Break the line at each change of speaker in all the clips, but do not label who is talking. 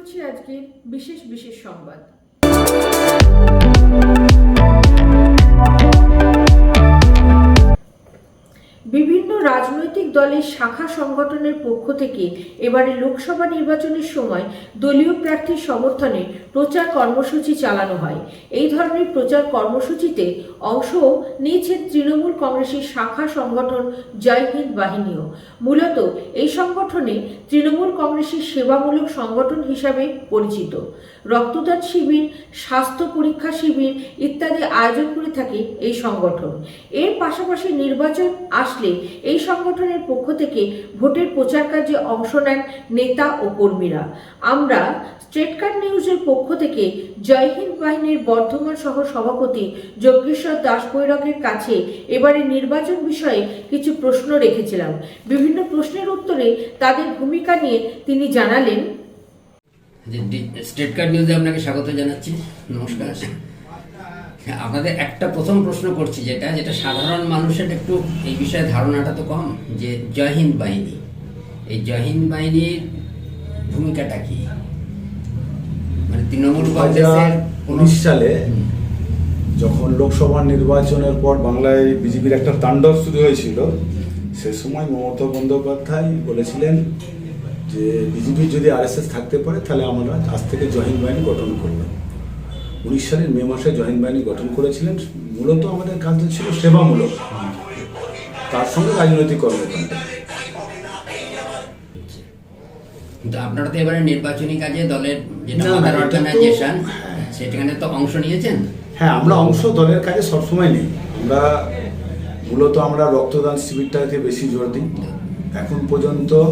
করছি আজকের বিশেষ বিশেষ সংবাদ। বিভিন্ন রাজনৈতিক দলের শাখা সংগঠনের পক্ষ থেকে এবারে লোকসভা নির্বাচনের সময় দলীয় প্রার্থীর সমর্থনে প্রচার কর্মসূচি চালানো হয়। এই ধরনের প্রচার কর্মসূচিতে অংশ নিয়েছে তৃণমূল কংগ্রেসের শাখা সংগঠন জয় হিন্দ বাহিনীও। মূলত এই সংগঠনে তৃণমূল কংগ্রেসের সেবামূলক সংগঠন হিসাবে পরিচিত। রক্তদান শিবির, স্বাস্থ্য পরীক্ষা শিবির ইত্যাদি আয়োজন করে থাকে এই সংগঠন। এর পাশাপাশি নির্বাচন আসলে এই সংগঠনের পক্ষ থেকে ভোটের প্রচার কার্যে অংশ নেন নেতা ও কর্মীরা। আমরা স্ট্রেট কার্ড নিউজের পক্ষ থেকে জয় হিন্দ বাহিনীর বর্ধমান সহ সভাপতি যজ্ঞেশ্বর দাস বৈরকের কাছে এবারে নির্বাচন বিষয়ে কিছু প্রশ্ন রেখেছিলাম। বিভিন্ন প্রশ্নের উত্তরে তাদের ভূমিকা নিয়ে তিনি জানালেন।
স্টেট কার্ড নিউজে আপনাকে স্বাগত জানাচ্ছি। নমস্কার। আপনাদের একটা প্রথম প্রশ্ন করছি যেটা যেটা সাধারণ মানুষের একটু এই বিষয়ে ধারণাটা তো কম যে জয় হিন্দ বাহিনী। এই জয় হিন্দ বাহিনীর ভূমিকাটা কি? মানে তৃণমূল
দু
কংগ্রেসের
হাজার উনিশ সালে যখন লোকসভা নির্বাচনের পর বাংলায় বিজেপির একটা তাণ্ডব শুরু হয়েছিল সে সময় মমতা বন্দ্যোপাধ্যায় বলেছিলেন যে বিজেপি যদি আরএসএস থাকতে পারে তাহলে আমরা আজ থেকে জহিন বাহিনী গঠন করব। উনিশ সালের মে মাসে জহিন বাহিনী গঠন করেছিলেন মূলত আমাদের কাজ ছিল সেবামূলক। তার সঙ্গে রাজনৈতিক কর্মকাণ্ড।
কিন্তু আপনারা তো এবারে নির্বাচনী কাজে দলের যেটা
তো-
অর্গানাইজেশন
হ্যাঁ।
সেখানে তো অংশ নিয়েছেন?
হ্যাঁ আমরা অংশ দলের কাজে সবসময় নেই। আমরা মূলত আমরা রক্তদান শিবিরটাকে বেশি জোর দিই। এখন পর্যন্ত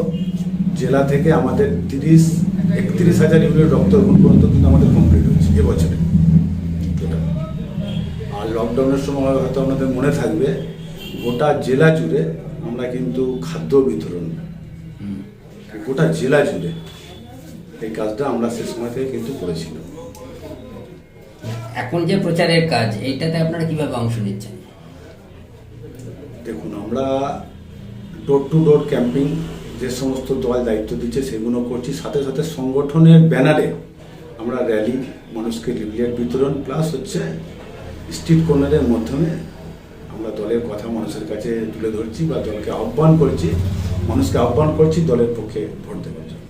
জেলা থেকে আমাদের তিরিশ একত্রিশ হাজার ইউনিট রক্ত এখন পর্যন্ত কিন্তু আমাদের কমপ্লিট হয়েছে এবছরে। লকডাউনের সময় হয়তো আমাদের মনে থাকবে গোটা জেলা জুড়ে আমরা কিন্তু খাদ্য বিতরণ। গোটা জেলা জুড়ে এই কাজটা আমরা সে সময় থেকে কিন্তু করেছিলাম
এখন যে প্রচারের কাজ এইটাতে আপনারা কীভাবে অংশ নিচ্ছেন
দেখুন আমরা ডোর টু ডোর ক্যাম্পিং যে সমস্ত দল দায়িত্ব দিচ্ছে সেগুলো করছি সাথে সাথে সংগঠনের ব্যানারে আমরা র্যালি মানুষকে লিফলেট বিতরণ প্লাস হচ্ছে স্ট্রিট কর্নারের মাধ্যমে আমরা দলের কথা মানুষের কাছে তুলে ধরছি বা দলকে আহ্বান করছি মানুষকে আহ্বান করছি দলের পক্ষে ভোট দেওয়ার জন্য।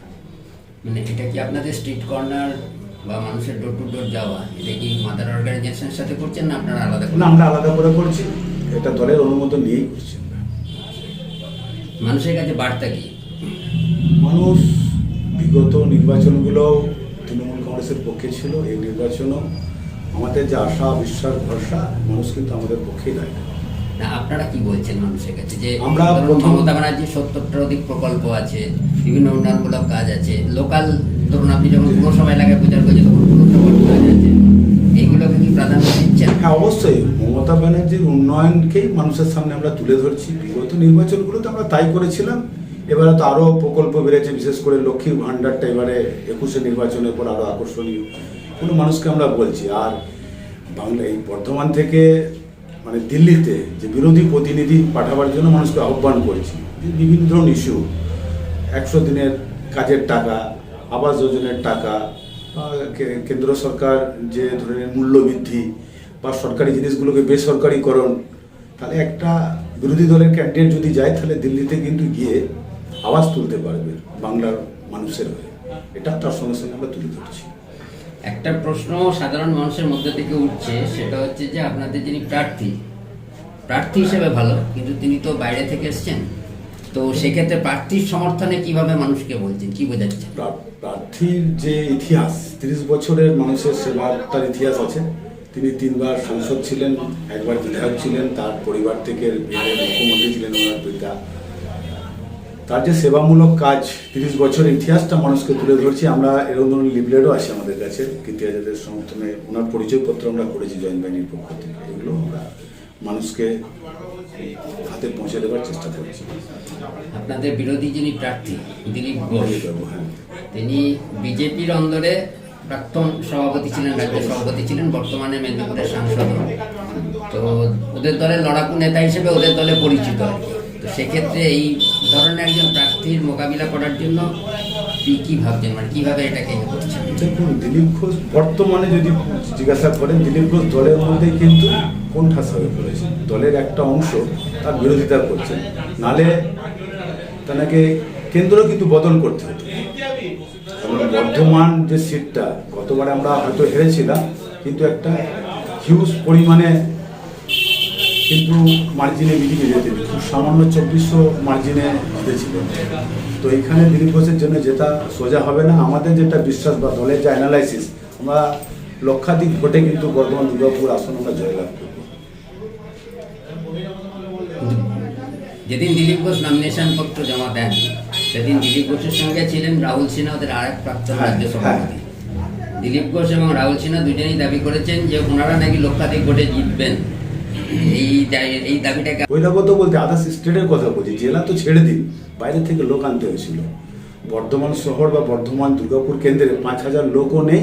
মানে এটা কি আপনাদের স্ট্রিট কর্নার বা মানুষের ডোর টু ডোর যাওয়া এটা কি মাদার অর্গানাইজেশনের সাথে করছেন না আপনারা আলাদা
না আমরা আলাদা করে করছি। এটা দলের অনুমোদন নিয়েই করছি
মানুষের কাছে বার্তা কি?
মানুষ বিগত নির্বাচনগুলো তৃণমূল কংগ্রেসের পক্ষে ছিল এই নির্বাচনও আমাদের যে আশা বিশ্বাস ভরসা মানুষ কিন্তু আমাদের পক্ষেই দাঁড়িয়ে
না আপনারা কি বলছেন মানুষের কাছে? যে
আমরা
মমতা ব্যানার্জির সত্তরটার অধিক প্রকল্প আছে বিভিন্ন উন্নয়নমূলক কাজ আছে লোকাল ধরুন আপনি যখন পুরসভা এলাকায় প্রচার করছেন তখন পুরসভার কাজ আছে। এইগুলোকে কি প্রাধান্য দিচ্ছেন?
হ্যাঁ অবশ্যই। মমতা ব্যানার্জির উন্নয়নকেই মানুষের সামনে আমরা তুলে ধরছি। বিগত নির্বাচনগুলোতে আমরা তাই করেছিলাম। এবারে তো আরও প্রকল্প বেড়েছে বিশেষ করে লক্ষ্মীর ভাণ্ডারটা এবারে একুশে নির্বাচনের পর আরও আকর্ষণীয়। কোনো মানুষকে আমরা বলছি, আর বাংলা, এই বর্ধমান থেকে মানে দিল্লিতে যে বিরোধী প্রতিনিধি পাঠাবার জন্য মানুষকে আহ্বান করেছি বিভিন্ন ধরনের ইস্যু একশো দিনের কাজের টাকা, আবাস যোজনার টাকা কেন্দ্র সরকার যে ধরনের মূল্য বৃদ্ধি বা সরকারি জিনিসগুলোকে বেসরকারিকরণ, তাহলে একটা বিরোধী দলের ক্যান্ডিডেট যদি যায়, তাহলে দিল্লিতে কিন্তু গিয়ে আওয়াজ তুলতে পারবে বাংলার মানুষের হয়ে। এটা তার সঙ্গে সঙ্গে আমরা তুলে ধরছি।
একটা প্রশ্ন সাধারণ মানুষের মধ্যে থেকে উঠছে, সেটা হচ্ছে যে আপনাদের যিনি প্রার্থী প্রার্থী হিসেবে ভালো, কিন্তু তিনি তো বাইরে থেকে এসছেন। তো সেক্ষেত্রে প্রার্থীর সমর্থনে কীভাবে মানুষকে বলছেন? কি বোঝাচ্ছেন
প্রা- প্রার্থীর যে ইতিহাস, তিরিশ বছরের মানুষের সেবার তার ইতিহাস আছে। তিনি তিনবার সাংসদ ছিলেন, একবার বিধায়ক ছিলেন, তার পরিবার থেকে মুখ্যমন্ত্রী ছিলেন ওনার পিতা। তার যে সেবামূলক কাজ তিরিশ বছর ইতিহাসটা মানুষকে তুলে ধরছি আমরা এরকম ধরনের লিফলেটও আছে আমাদের কাছে। কীর্তি আজাদের সমর্থনে ওনার পরিচয়পত্র আমরা করেছি জয়েন্ট বাহিনীর পক্ষ থেকে। এগুলো আমরা মানুষকে হাতে পৌঁছে দেওয়ার চেষ্টা করছি।
আপনাদের বিরোধী যিনি প্রার্থী দিলীপ ঘোষ
হ্যাঁ।
তিনি বিজেপির অন্দরে প্রাক্তন সভাপতি ছিলেন রাজ্য সভাপতি ছিলেন বর্তমানে মেদিনীপুরের সাংসদ তো ওদের দলের লড়াকু নেতা হিসেবে ওদের দলে পরিচিত আর কি। তো সেক্ষেত্রে এই ধরনের একজন প্রার্থীর মোকাবিলা করার জন্য কি ভাবছেন? মানে কীভাবে এটাকে করছেন?
দেখুন, দিলীপ ঘোষ বর্তমানে যদি জিজ্ঞাসা করেন, দিলীপ ঘোষ দলের মধ্যে কিন্তু কোণঠাস হয়ে পড়েছে? দলের একটা অংশ তার বিরোধিতা করছে। নালে তাকে কেন্দ্র কিন্তু বদল করতে হতো। বর্ধমান যে সিটটা, গতবারে আমরা হয়তো হেরেছিলাম, কিন্তু একটা হিউজ পরিমাণে কিন্তু মার্জিনে বিজেপি যেতে খুব সামান্য চব্বিশশো মার্জিনে জিতেছিল তো এখানে দিলীপ ঘোষের জন্য যেটা সোজা হবে না আমাদের যেটা বিশ্বাস বা দলের যে অ্যানালাইসিস আমরা লক্ষাধিক ভোটে কিন্তু বর্ধমান দুর্গাপুর আসন আমরা জয়লাভ করব।
যেদিন দিলীপ ঘোষ নমিনেশন পত্র জমা দেন সেদিন দিলীপ ঘোষের সঙ্গে ছিলেন রাহুল সিনহা ওদের আরেক প্রাক্তন
হ্যাঁ,
রাজ্য সভাপতি। দিলীপ ঘোষ এবং রাহুল সিনহা দুজনেই দাবি করেছেন যে ওনারা নাকি লক্ষাধিক ভোটে জিতবেন।
আদার্স স্টেটের কথা বলছি, জেলা তো ছেড়ে বাইরে থেকে লোক আনতে হয়েছিল। বর্ধমান শহর বা বর্ধমান দুর্গাপুর কেন্দ্রে পাঁচ হাজার লোকও নেই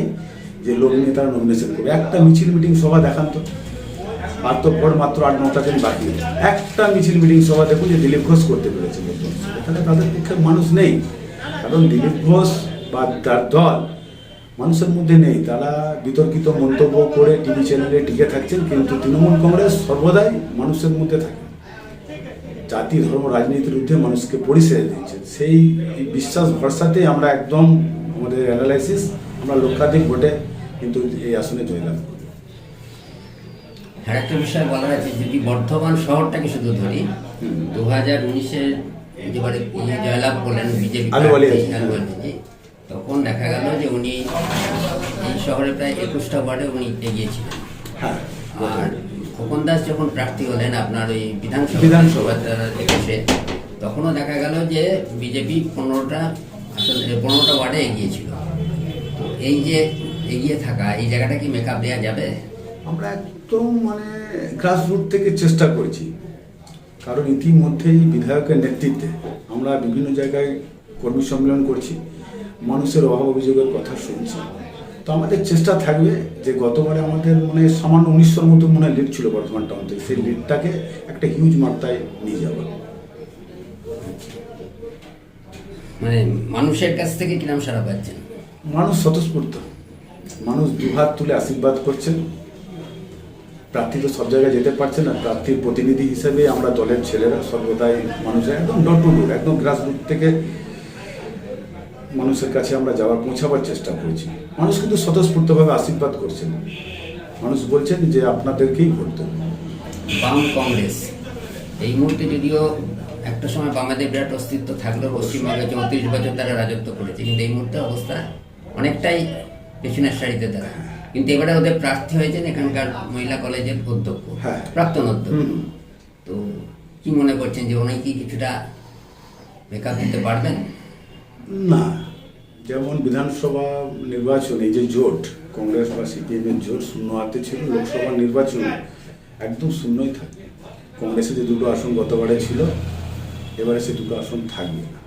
যে লোক নিয়ে তারা নমিনেশন করবে। একটা মিছিল মিটিং সভা দেখান তো। আর তো ভোট মাত্র আট, নটা দিন বাকি। একটা মিছিল মিটিং সভা দেখুন যে দিলীপ ঘোষ করতে পেরেছে এখানে তাদের পক্ষে মানুষ নেই। কারণ দিলীপ ঘোষ বা তার দল মানুষের মধ্যে নেই। তারা বিতর্কিত মন্তব্য করে টিভি চ্যানেলে টিকে থাকছেন কিন্তু তৃণমূল কংগ্রেস সর্বদাই মানুষের মধ্যে থাকে। জাতি ধর্ম রাজনীতির ঊর্ধ্বে মানুষকে পরিষেবা দিচ্ছে। সেই বিশ্বাস ভরসাতে আমরা একদম আমাদের অ্যানালাইসিস আমরা লক্ষাধিক ভোটে কিন্তু এই আসনে জয়লাভ করি।
আর একটা বিষয় বলার আছে যদি বর্ধমান শহরটাকে শুধু ধরি দু হাজার উনিশের উনি জয়লাভ করলেন বিজেপি তখন দেখা গেল যে উনি এই শহরে প্রায় একুশটা ওয়ার্ডে উনি এগিয়েছিলেন।
হ্যাঁ।
আর খোকন দাস যখন প্রার্থী হলেন আপনার ওই বিধানসভা
বিধানসভা।
একুশে তখনও দেখা গেল যে বিজেপি পনেরোটা আসলে পনেরোটা ওয়ার্ডে এগিয়েছিল। তো এই যে এগিয়ে থাকা এই জায়গাটা কি মেকআপ দেওয়া যাবে?
আমরা একদম মানে গ্রাসরুট থেকে চেষ্টা করেছি। কারণ ইতিমধ্যেই বিধায়কের নেতৃত্বে আমরা বিভিন্ন জায়গায় কর্মী সম্মেলন করছি। মানুষের অভাব অভিযোগের কথা শুনছি। তো আমাদের চেষ্টা থাকবে যে গতবারে আমাদের মানে সামান্য উনিশশোর মতো মনে হয় লিড ছিল বর্ধমান টাউন থেকে। সেই লিডটাকে একটা হিউজ মাত্রায় নিয়ে যাওয়া।
মানে মানুষের কাছ থেকে কিরম সারা পাচ্ছেন?
মানুষ স্বতঃস্ফূর্ত। মানুষ দুহাত তুলে আশীর্বাদ করছেন। প্রার্থী তো সব জায়গায় যেতে পারছে না। প্রার্থীর প্রতিনিধি হিসেবে আমরা দলের ছেলেরা সর্বদাই মানুষের একদম ডোর টু ডোর একদম গ্রাসরুট থেকে মানুষের কাছে আমরা যাওয়ার পৌঁছাবার চেষ্টা করেছি। মানুষ কিন্তু স্বতঃস্ফূর্তভাবে আশীর্বাদ করছেন। মানুষ বলছেন যে আপনাদেরকেই ভোট দেবো।
বাম কংগ্রেস। এই মুহূর্তে যদিও একটা সময় বামাদের বিরাট অস্তিত্ব থাকলেও পশ্চিমবঙ্গে চৌত্রিশ বছর তারা রাজত্ব করেছে কিন্তু এই মুহূর্তে অবস্থা অনেকটাই পেছনের সারিতে তারা। কিন্তু এবারে ওদের প্রার্থী হয়েছেন এখানকার মহিলা কলেজের অধ্যক্ষ
হ্যাঁ।
প্রাক্তন অধ্যক্ষ। তো কি মনে করছেন যে উনি কি কিছুটা মেকআপ দিতে পারবেন?
না। যেমন বিধানসভা নির্বাচনে যে জোট, কংগ্রেস বা সিপিএমের জোট শূন্য হাতে ছিল, লোকসভা নির্বাচনে একদম শূন্যই থাকবে কংগ্রেসে যে দুটো আসন গতবারে ছিল, এবারে সে দুটো আসন থাকবে না।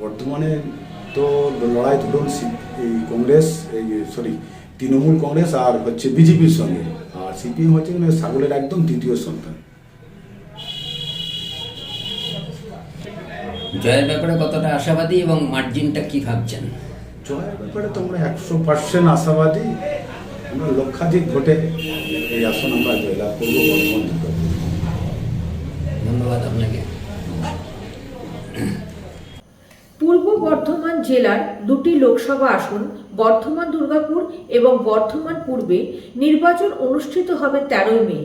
বর্তমানে তো লড়াই ধরুন এই কংগ্রেস, এই সরি, তৃণমূল কংগ্রেস আর হচ্ছে বিজেপির সঙ্গে। আর সিপিএম হচ্ছে মানে ছাগলের একদম তৃতীয় সন্তান।
জয়ের ব্যাপারে কতটা আশাবাদী এবং মার্জিনটা কি ভাবছেন?
জয়ের ব্যাপারে তো আমরা একশো পার্সেন্ট আশাবাদী। আমরা লক্ষাধিক ভোটে এই আসন আমরা জয়লাভ করব
ধন্যবাদ আপনাকে।
পূর্ব বর্ধমান জেলার দুটি লোকসভা আসন বর্ধমান দুর্গাপুর এবং বর্ধমান পূর্বে নির্বাচন অনুষ্ঠিত হবে তেরোই মে।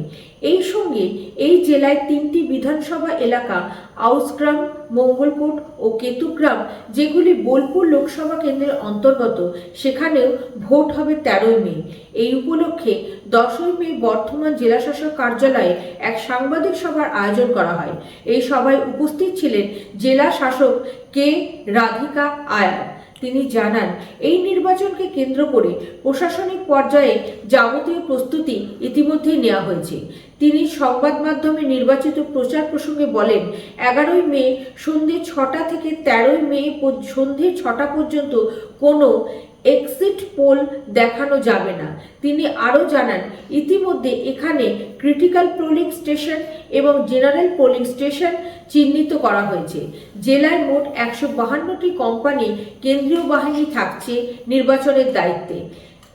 এই সঙ্গে এই জেলায় তিনটি বিধানসভা এলাকা, আউসগ্রাম, মঙ্গলকোট ও কেতুগ্রাম, যেগুলি বোলপুর লোকসভা কেন্দ্রের অন্তর্গত, সেখানেও ভোট হবে তেরোই মে। এই উপলক্ষে দশই মে বর্ধমান জেলাশাসক কার্যালয়ে এক সাংবাদিক সভার আয়োজন করা হয়। এই সভায় উপস্থিত ছিলেন জেলা শাসক কে রাধিকা আয়ার। তিনি জানান, এই নির্বাচনকে কেন্দ্র করে প্রশাসনিক পর্যায়ে যাবতীয় প্রস্তুতি ইতিমধ্যে নেওয়া হয়েছে। তিনি সংবাদ মাধ্যমে নির্বাচিত প্রচার প্রসঙ্গে বলেন, এগারোই মে সন্ধে ছটা থেকে তেরোই মে সন্ধ্যে সন্ধে ছটা পর্যন্ত কোনো এক্সিট পোল দেখানো যাবে না। তিনি আরও জানান, ইতিমধ্যে এখানে ক্রিটিক্যাল পোলিং স্টেশন এবং জেনারেল পোলিং স্টেশন চিহ্নিত করা হয়েছে। জেলায় মোট একশো বাহান্নটি কোম্পানি কেন্দ্রীয় বাহিনী থাকছে নির্বাচনের দায়িত্বে।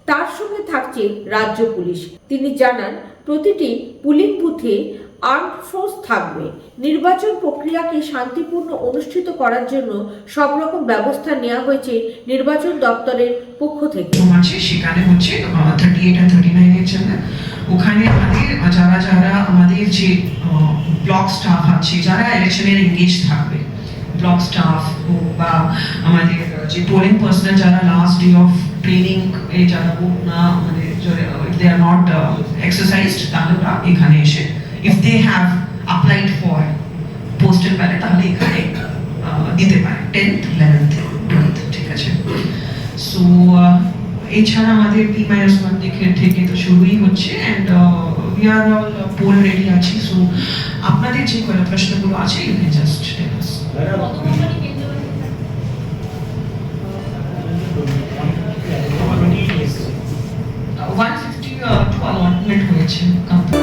তার সঙ্গে থাকছে রাজ্য পুলিশ। তিনি জানান, প্রতিটি পুলিং বুথে আর্মড ফোর্স থাকবে। নির্বাচন প্রক্রিয়াকে শান্তিপূর্ণ অনুষ্ঠিত করার জন্য সব রকম ব্যবস্থা নেওয়া হয়েছে নির্বাচন দপ্তরের পক্ষ থেকে।
আছে, সেখানে হচ্ছে থার্টি এইট আর থার্টি জন্য। ওখানে আমাদের, যারা যারা আমাদের যে ব্লক স্টাফ আছে, যারা ইলেকশনের এঙ্গেজ থাকবে ব্লক স্টাফ বা আমাদের যে পোলিং পার্সোনাল যারা লাস্ট ডে অফ ট্রেনিং এ যারা না মানে দে আর নট এক্সারসাইজড তাহলে এখানে এসে if they have applied for postal ballot তাহলে এখানে আহ, দিতে পারে টেন্থ ইলেভেন্থ টুয়েলথ ঠিক আছে সো এছাড়া আমাদের পি মাইনাস ওয়ান থেকে থেকে তো শুরুই হচ্ছে and we are all poll ready আছি সো আপনাদের যে কোনো প্রশ্নগুলো আছে you can just tell us one fifty two allotment হয়েছে কোম্পানি